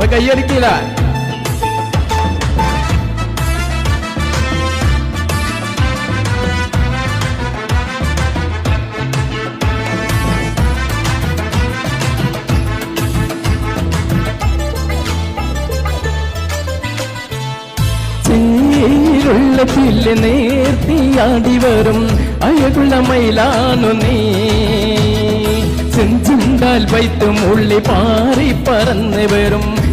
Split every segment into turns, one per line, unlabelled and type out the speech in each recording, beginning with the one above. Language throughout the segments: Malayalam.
ഒരു കയ്യടിക്കില്ല ചില്ല് നേർത്തിയാടി വരും. അഴകുള്ള മയിലാണു നീ. ചെഞ്ചുണ്ടാൽ വൈത്തും ഉള്ളി പാറി പറന്ന് വരും.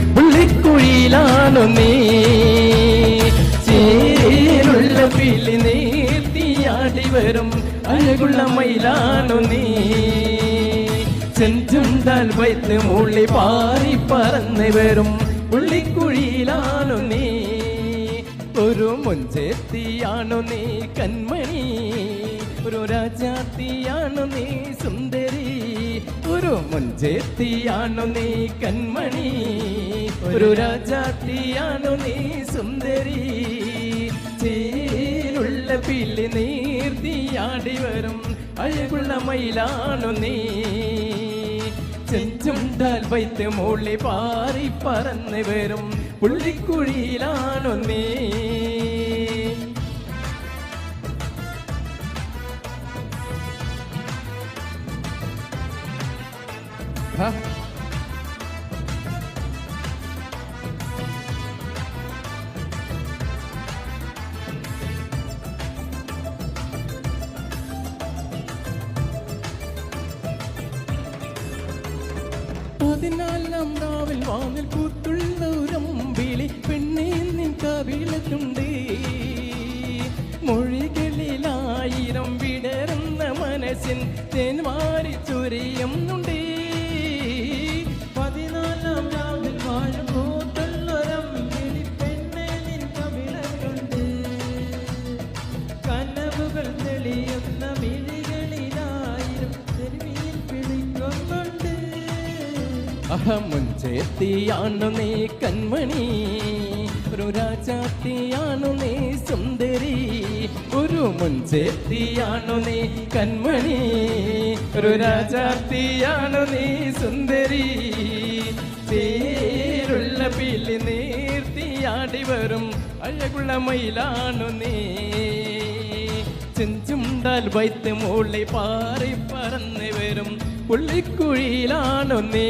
പുള്ളിക്കുഴിയിലാണു നീ. ചേരുള്ള പിലി നേർത്തിയാടി വരും. അഴകുള്ള മയിലാണു നീ. ചെഞ്ചുണ്ടാൽ വൈത്ത് മുള്ളി പാറി പറന്ന് വരും. ഉള്ളിക്കുഴിയിലാണു നീ. ഒരു മുഞ്ചേത്തിയാണു നീ കന്മണി. ഒരു രാജാത്തിയാണു നീ സുന്ദരി. ഒരു മുഞ്ചേത്തിയാണു നീ കന്മണി. ഒരു രാജാട്ടിയാണു നീ സുന്ദരി. ചീലുള്ള പിള്ളി നീർത്തിയാടി വരും. അഴകുള്ള മയിലാണു നീ. ചെഞ്ചുണ്ടാൽ വൈത്ത് മുള്ളി പാറി പറന്ന് വരും. പുള്ളിക്കുഴിയിലാണു നീ. ഹ? നാം രാവിൽ വാനിൽ പൂത്തുള്ള ഉരമ്പിളി പെണ്ണേ നിൻ കവിളത്തുണ്ട് മൊഴികളിലായിരം വിടരുന്ന മനസ്സിൻ തേൻവാരി ചൊരിയുന്നുണ്ട് അഹമുഞ്ചെത്തിയാണു നീ കൺമണി. ഒരു രാജാത്തിയാണു നീ സുന്ദരി. ഒരു മുൻചെത്തിയാണു നീ കൺമണി. ഒരു രാജാത്തിയാണു നീ സുന്ദരി. പേരുള്ള പിള്ളി നീർത്തിയാടി വരും. അഴകുള്ള മയിലാണു നീ. ചെഞ്ചുണ്ടാൽ വൈത്ത് മൂളി പാറി പറന്ന് വരും. പുള്ളിക്കുഴിയിലാണു നീ